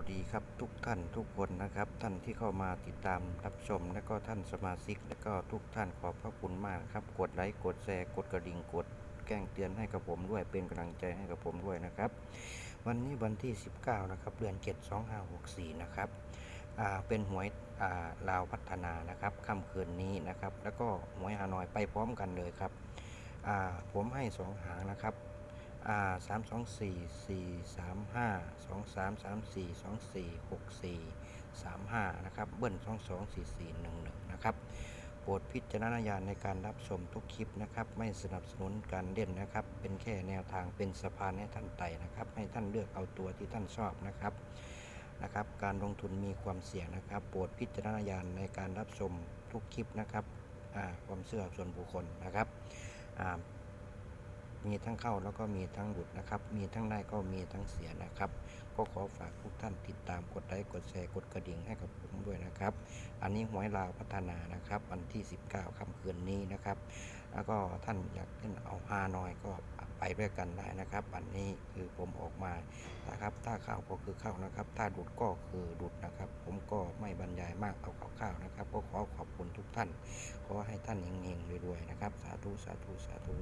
วัสดีครับทุกท่านทุกคนนะครับ ท่านที่เข้ามาติดตามรับชม และก็ท่านสมาชิก และก็ทุกท่านขอบพระคุณมากครับ กดไลค์กดแชร์กดกระดิ่งกดแจ้งเตือนให้กับผมด้วยเป็นกำลังใจให้กับผมด้วยนะครับ วันนี้วันที่ 19 นะครับ เดือน 7 2564 นะครับเป็นหวยลาวพัฒนานะครับค่ำคืนนี้นะครับ แล้วก็หวยฮานอยไปพร้อมกันเลยครับผมให้สองหางนะครับ่าสามสองสี่สี่สามห้าสองสามสามสี่สองสี่หกสี่สามห้านะครับ เบิ้ลสองสองสี่สี่หนึ่งหนึ่งนะครับ โปรดพิจารณาญาณในการรับชมทุกคลิปนะครับ ไม่สนับสนุนการเล่นนะครับ เป็นแค่แนวทางเป็นสะพานให้ท่านไต่นะครับ ให้ท่านเลือกเอาตัวที่ท่านชอบนะครับ นะครับ การลงทุนมีความเสี่ยงนะครับ โปรดพิจารณาญาณในการรับชมทุกคลิปนะครับความเชื่อส่วนบุคคลนะครับ มีทั้งเข้าแล้วก็มีทั้งหลุดนะครับ มีทั้งได้ก็มีทั้งเสียนะครับ ก็ขอฝากทุกท่านติดตามกดไลค์กดแชร์กดกระดิ่งให้กับผมด้วยนะครับ อันนี้หวยลาวพัฒนานะครับ วันที่ 19 ค่ำคืนนี้นะครับ แล้วก็ท่านอยากเล่นเอาฮานอยก็ไปด้วยกันได้นะครับ อันนี้คือผมออกมานะครับ ถ้าเข้าก็คือเข้านะครับ ถ้าหลุดก็คือหลุดนะครับ ผมก็ไม่บรรยายมากเอาเข้าวๆนะครับ ก็ขอขอบคุณทุกท่าน ขอให้ท่านเฮงๆรวยๆนะครับ สาธุสาธุสาธุ